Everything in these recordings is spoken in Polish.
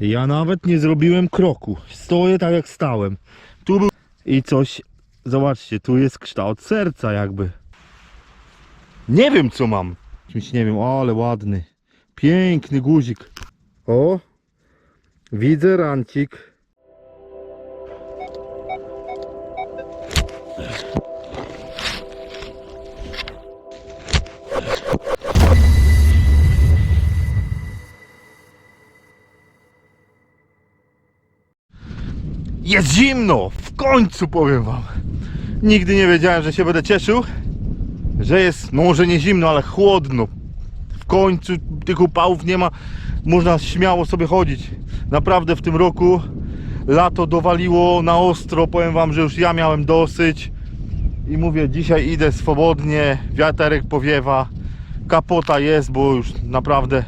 Ja nawet nie zrobiłem kroku. Stoję tak jak stałem. Tu był i coś. Zobaczcie, tu jest kształt serca jakby. Nie wiem co mam. Czymś nie wiem, ale ładny. Piękny guzik. O, widzę rancik. Jest zimno! W końcu powiem wam. Nigdy nie wiedziałem, że się będę cieszył, że jest no może nie zimno, ale chłodno. W końcu tych upałów nie ma. Można śmiało sobie chodzić. Naprawdę w tym roku lato dowaliło na ostro. Powiem wam, że już ja miałem dosyć. I mówię, dzisiaj idę swobodnie, wiaterek powiewa, kapota jest, bo już naprawdę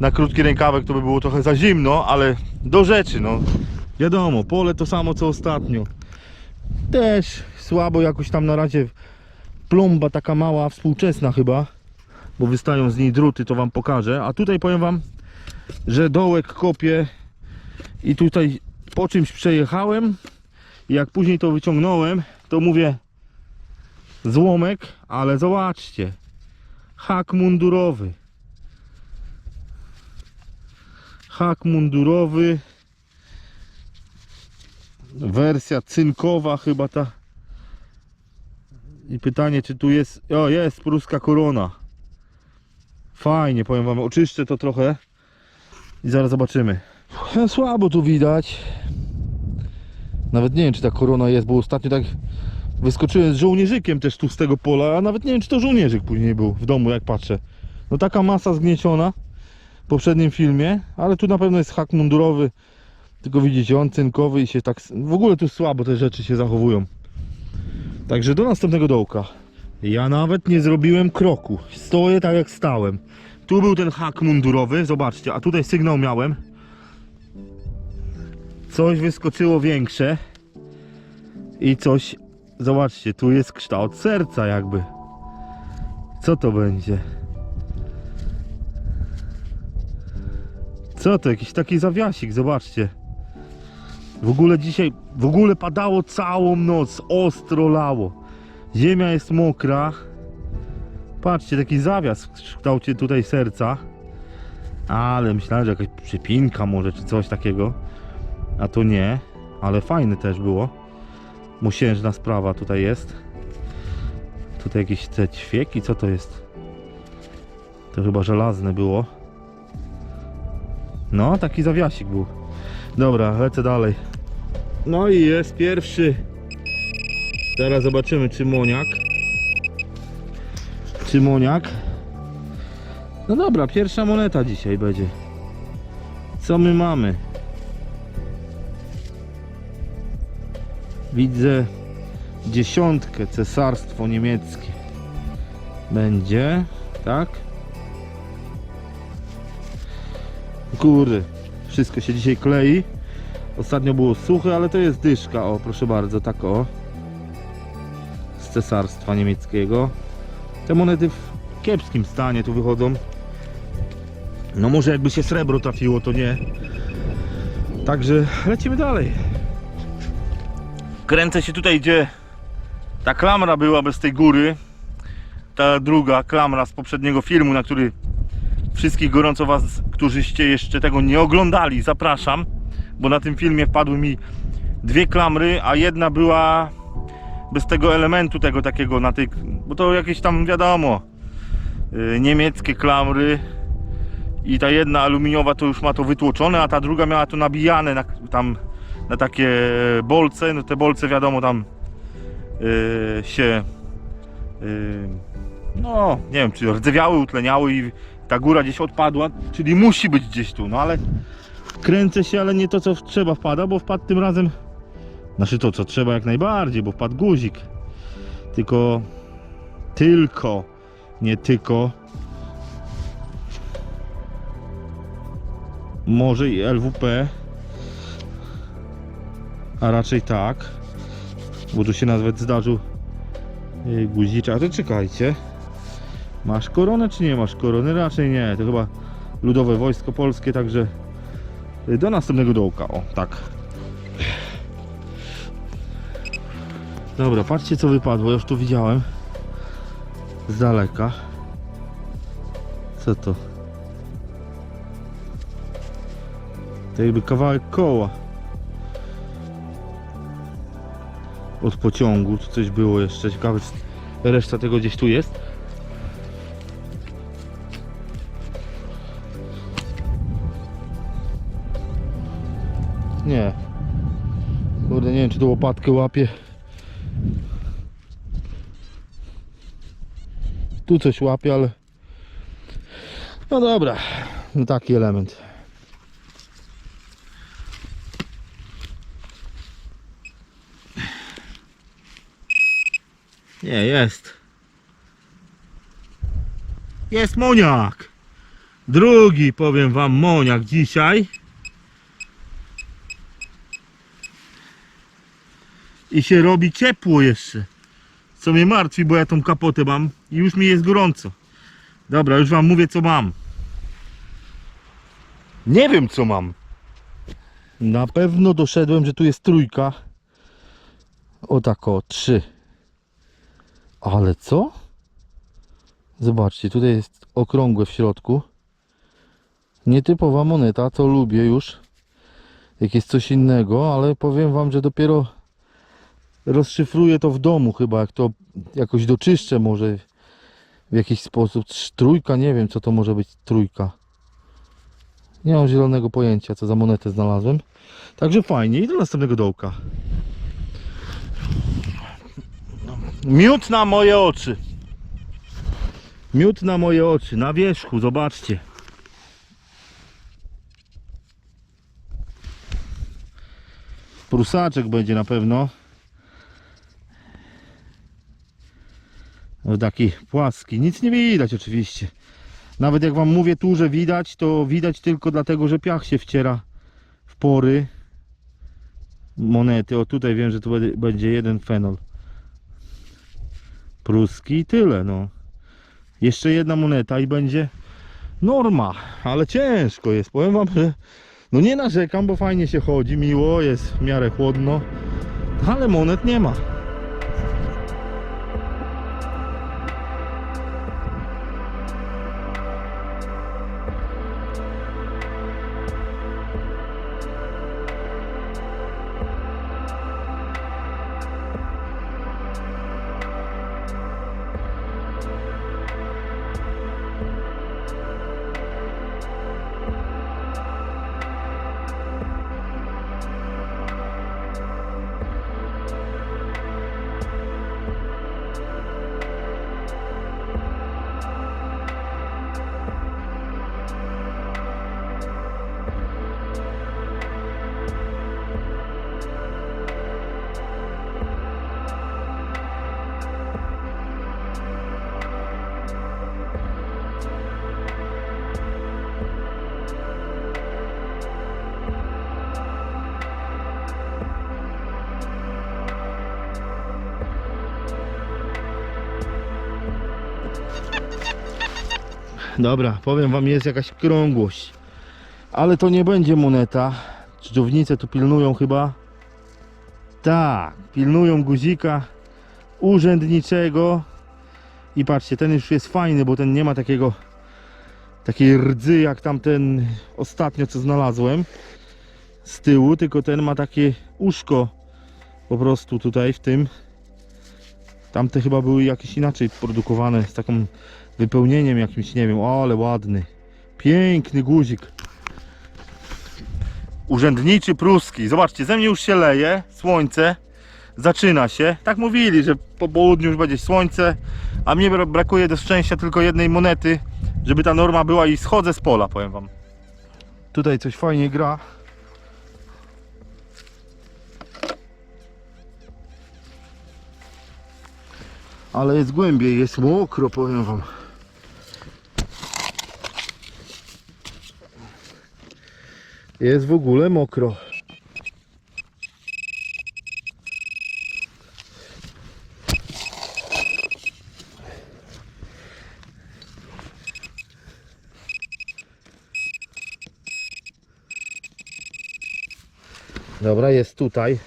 na krótki rękawek to by było trochę za zimno, ale do rzeczy, no. Wiadomo, pole to samo co ostatnio. Też słabo jakoś tam na razie plomba taka mała, współczesna chyba, bo wystają z niej druty, to wam pokażę. A tutaj powiem wam, że dołek kopie i tutaj po czymś przejechałem i jak później to wyciągnąłem, to mówię złomek, ale zobaczcie, hak mundurowy. Hak mundurowy wersja cynkowa chyba ta. I pytanie czy tu jest o jest pruska korona. Fajnie powiem wam oczyszczę to trochę i zaraz zobaczymy. No, słabo tu widać. Nawet nie wiem czy ta korona jest bo ostatnio tak wyskoczyłem z żołnierzykiem też tu z tego pola a nawet nie wiem czy to żołnierzyk później był w domu jak patrzę. No taka masa zgnieciona w poprzednim filmie ale tu na pewno jest hak mundurowy tylko widzicie, on cynkowy i się tak... W ogóle tu słabo te rzeczy się zachowują. Także do następnego dołka. Ja nawet nie zrobiłem kroku. Stoję tak jak stałem. Tu był ten hak mundurowy, zobaczcie, a tutaj sygnał miałem. Coś wyskoczyło większe. I coś... Zobaczcie, tu jest kształt serca jakby. Co to będzie? Co to? Jakiś taki zawiasik, zobaczcie. W ogóle dzisiaj, w ogóle padało całą noc, ostro lało. Ziemia jest mokra. Patrzcie, taki zawias w kształcie tutaj serca. Ale myślałem, że jakaś przypinka może, czy coś takiego. A to nie, ale fajne też było. Musiężna sprawa tutaj jest. Tutaj jakieś te ćwieki, co to jest? To chyba żelazne było. No, taki zawiasik był. Dobra, lecę dalej. No i jest pierwszy. Teraz zobaczymy, czy moniak. Czy moniak. No dobra, pierwsza moneta dzisiaj będzie. Co my mamy? Widzę dziesiątkę, cesarstwo niemieckie. Będzie, tak? Kurde, wszystko się dzisiaj klei. Ostatnio było suche, ale to jest dyszka. O, proszę bardzo, tak o. Z cesarstwa niemieckiego. Te monety w kiepskim stanie tu wychodzą. No może jakby się srebro trafiło, to nie. Także lecimy dalej. Kręcę się tutaj, gdzie ta klamra była bez tej góry. Ta druga klamra z poprzedniego filmu, na który wszystkich gorąco Was, którzyście jeszcze tego nie oglądali, zapraszam, bo na tym filmie wpadły mi dwie klamry, a jedna była bez tego elementu tego takiego na tej, bo to jakieś tam wiadomo, yy, niemieckie klamry i ta jedna aluminiowa to już ma to wytłoczone, a ta druga miała to nabijane na, tam na takie bolce, no te bolce wiadomo tam yy, się yy, no nie wiem czy rdzewiały, utleniały i ta góra gdzieś odpadła, czyli musi być gdzieś tu, no ale kręcę się, ale nie to co trzeba wpada, bo wpadł tym razem, znaczy to co trzeba jak najbardziej, bo wpadł guzik, tylko, tylko, nie tylko, może i LWP, a raczej tak, bo tu się nawet zdarzył yy, guziczek, a to czekajcie, Masz koronę czy nie masz korony? Raczej nie, to chyba Ludowe Wojsko Polskie, także y, do następnego dołka. O, tak. Dobra, patrzcie co wypadło. Już tu widziałem. Z daleka. Co to? To jakby kawałek koła. Od pociągu. Tu coś było jeszcze. Ciekawe, reszta tego gdzieś tu jest. Łopatkę łapie. Tu coś łapie, ale... No dobra, no taki element. Nie, jest. Jest moniak. Drugi, powiem wam, moniak dzisiaj. I się robi ciepło jeszcze. Co mnie martwi, bo ja tą kapotę mam i już mi jest gorąco. Dobra, już wam mówię co mam. Nie wiem co mam. Na pewno doszedłem, że tu jest trójka. O tak o, trzy. Ale co? Zobaczcie, tutaj jest okrągłe w środku. Nietypowa moneta, to lubię już. Jak jest coś innego, ale powiem wam, że dopiero rozszyfruję to w domu chyba, jak to jakoś doczyszczę może w jakiś sposób. Trójka, nie wiem co to może być trójka. Nie mam zielonego pojęcia, co za monetę znalazłem. Także fajnie, i do następnego dołka. Miód na moje oczy. Miód na moje oczy, na wierzchu, zobaczcie. Prusaczek będzie na pewno. Taki płaski. Nic nie widać oczywiście. Nawet jak wam mówię tu, że widać, to widać tylko dlatego, że piach się wciera w pory monety. O tutaj wiem, że tu będzie- będzie jeden fenol. Pruski i tyle, no. Jeszcze jedna moneta i będzie norma, ale ciężko jest. Powiem wam, że no nie narzekam, bo fajnie się chodzi, miło, jest w miarę chłodno, ale monet nie ma. Dobra, powiem wam, jest jakaś krągłość. Ale to nie będzie moneta. Dżdżownice tu pilnują chyba. Tak, pilnują guzika urzędniczego. I patrzcie, ten już jest fajny, bo ten nie ma takiego takiej rdzy jak tamten ostatnio co znalazłem z tyłu, tylko ten ma takie uszko po prostu tutaj w tym. Tamte chyba były jakieś inaczej produkowane z taką wypełnieniem jakimś, nie wiem, ale ładny. Piękny guzik. Urzędniczy pruski. Zobaczcie, ze mnie już się leje, słońce zaczyna się. Tak mówili, że po południu już będzie słońce, a mnie bra- brakuje do szczęścia tylko jednej monety, żeby ta norma była i schodzę z pola, powiem wam. Tutaj coś fajnie gra. Ale jest głębiej, jest mokro, powiem wam. Jest w ogóle mokro. Dobra, jest tutaj.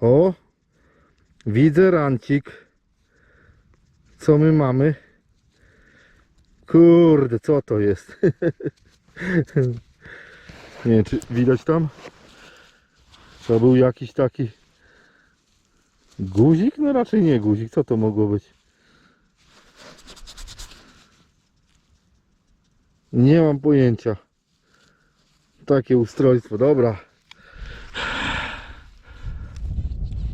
O! Widzę rancik. Co my mamy? Kurde, co to jest? Nie wiem, czy widać tam? To był jakiś taki guzik? No raczej nie guzik. Co to mogło być? Nie mam pojęcia. Takie ustrojstwo, dobra.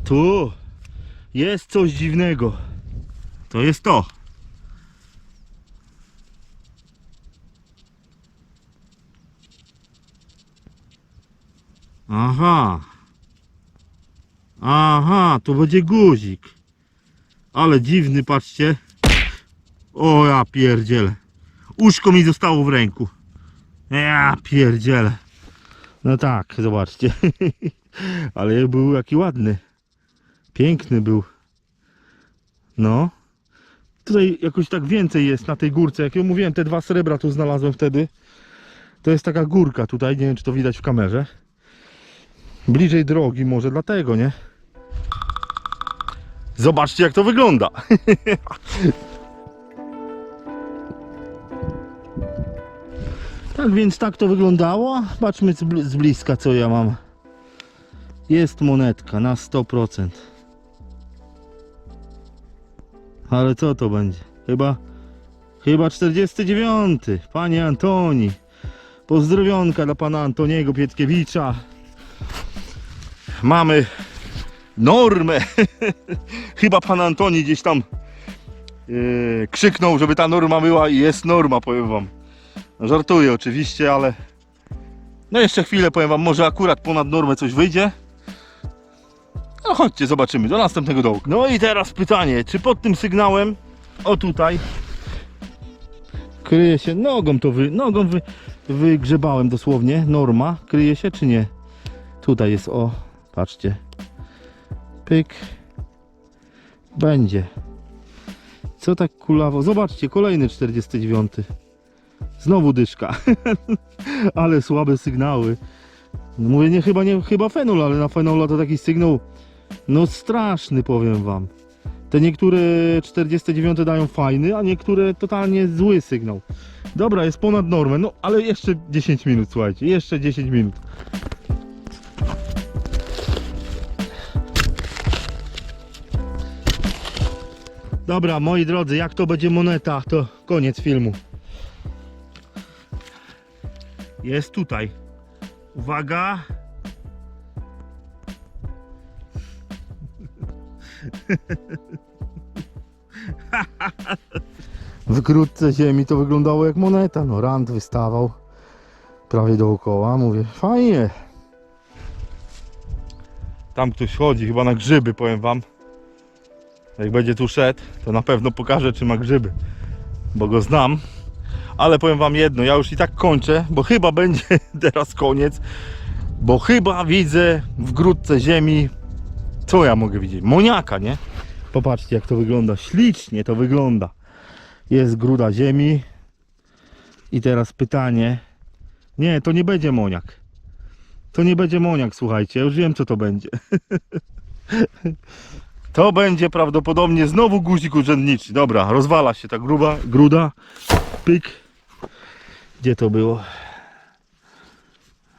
Tu jest coś dziwnego. To jest to. Aha. Aha, to będzie guzik. Ale dziwny, patrzcie. O ja pierdzielę. Uszko mi zostało w ręku. Ja pierdzielę. No tak, zobaczcie. Ale był jaki ładny. Piękny był. No. Tutaj jakoś tak więcej jest na tej górce. Jak ja mówiłem, te dwa srebra tu znalazłem wtedy. To jest taka górka tutaj. Nie wiem, czy to widać w kamerze. Bliżej drogi może dlatego, nie? Zobaczcie, jak to wygląda. Tak więc tak to wyglądało. Patrzmy z bl- z bliska co ja mam. Jest monetka na 100%. Ale co to będzie? Chyba chyba 49. Panie Antoni. Pozdrowionka dla pana Antoniego Pietkiewicza. Mamy normę. chyba pan Antoni gdzieś tam yy, krzyknął, żeby ta norma była i jest norma, powiem wam. No, Żartuję oczywiście, ale no jeszcze chwilę powiem wam, może akurat ponad normę coś wyjdzie. No chodźcie, zobaczymy, do następnego dołka. No i teraz pytanie, czy pod tym sygnałem, o tutaj, kryje się, nogą to wy, nogą wy, wygrzebałem dosłownie, norma, kryje się czy nie? Tutaj jest, o, patrzcie, pyk, będzie. Co tak kulawo, zobaczcie, kolejny 49. Znowu dyszka. ale słabe sygnały. No Mówię, nie chyba nie chyba fenol, ale na fenola to taki sygnał no straszny powiem wam. Te niektóre 49 dają fajny, a niektóre totalnie zły sygnał. Dobra, jest ponad normę, no ale jeszcze 10 minut, słuchajcie, jeszcze 10 minut. Dobra, moi drodzy, jak to będzie moneta, to koniec filmu. Jest tutaj. Uwaga. W grudce ziemi to wyglądało jak moneta. No, rand wystawał prawie dookoła. Mówię, fajnie. Tam ktoś chodzi, chyba na grzyby, powiem wam. Jak będzie tu szedł, to na pewno pokażę, czy ma grzyby. Bo go znam. Ale powiem wam jedno, ja już i tak kończę, bo chyba będzie teraz koniec. Bo chyba widzę w grudce ziemi, co ja mogę widzieć? Moniaka, nie? Popatrzcie jak to wygląda, ślicznie to wygląda. Jest gruda ziemi. I teraz pytanie. Nie, to nie będzie moniak. To nie będzie moniak, słuchajcie, już wiem co to będzie. To będzie prawdopodobnie znowu guzik urzędniczy. Dobra, rozwala się ta gruba, gruda. Pyk. Gdzie to było?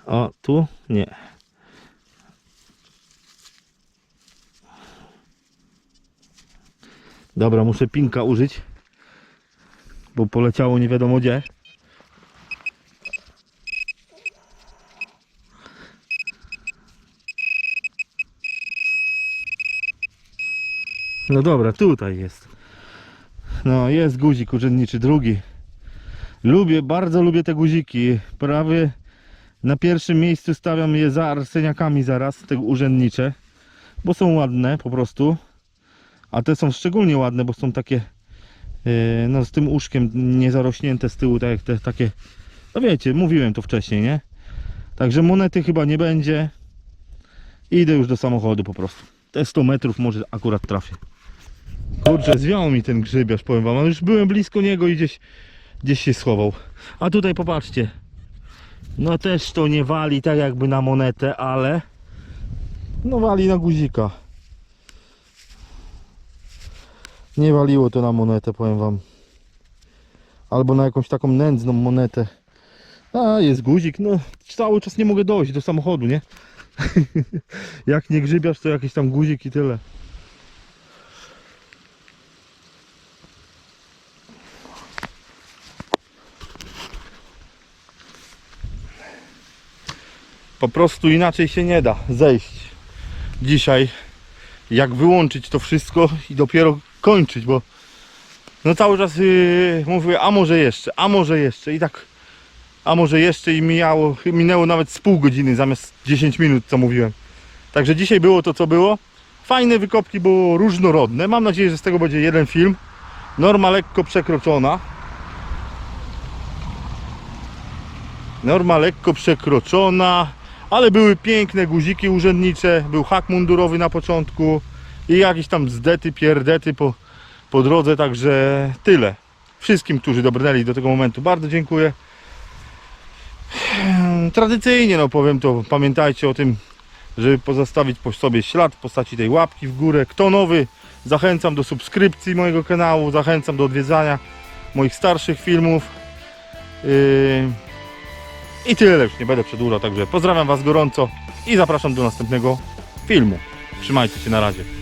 O, tu? Nie. Dobra, muszę pinka użyć. Bo poleciało nie wiadomo gdzie. No dobra, tutaj jest. No, jest guzik urzędniczy, drugi. Lubię, bardzo lubię te guziki. Prawie na pierwszym miejscu stawiam je za arseniakami zaraz, te urzędnicze. Bo są ładne po prostu. A te są szczególnie ładne, bo są takie yy, no z tym uszkiem niezarośnięte z tyłu, tak jak te takie. No wiecie, mówiłem to wcześniej, nie? Także monety chyba nie będzie. Idę już do samochodu po prostu. Te 100 metrów może akurat trafię. Kurczę, zwiął mi ten grzybiarz, powiem wam. Już byłem blisko niego i gdzieś, gdzieś się schował. A tutaj popatrzcie. No też to nie wali tak jakby na monetę, ale no wali na guzika. Nie waliło to na monetę, powiem wam. Albo na jakąś taką nędzną monetę. A, jest guzik, no cały czas nie mogę dojść do samochodu, nie? Jak nie grzybiasz, to jakiś tam guzik i tyle. Po prostu inaczej się nie da zejść dzisiaj. Jak wyłączyć to wszystko i dopiero kończyć, bo no cały czas yy, mówię, a może jeszcze, a może jeszcze i tak, a może jeszcze i mijało, minęło nawet z pół godziny zamiast 10 minut, co mówiłem. Także dzisiaj było to, co było. Fajne wykopki, było różnorodne. Mam nadzieję, że z tego będzie jeden film. Norma lekko przekroczona. Norma lekko przekroczona, ale były piękne guziki urzędnicze, był hak mundurowy na początku i jakieś tam zdety, pierdety po, po drodze, także tyle. Wszystkim, którzy dobrnęli do tego momentu, bardzo dziękuję. Tradycyjnie, no powiem to, pamiętajcie o tym, żeby pozostawić po sobie ślad w postaci tej łapki w górę. Kto nowy, zachęcam do subskrypcji mojego kanału, zachęcam do odwiedzania moich starszych filmów. Yy... I tyle, już nie będę przedłużał, także pozdrawiam Was gorąco i zapraszam do następnego filmu. Trzymajcie się na razie.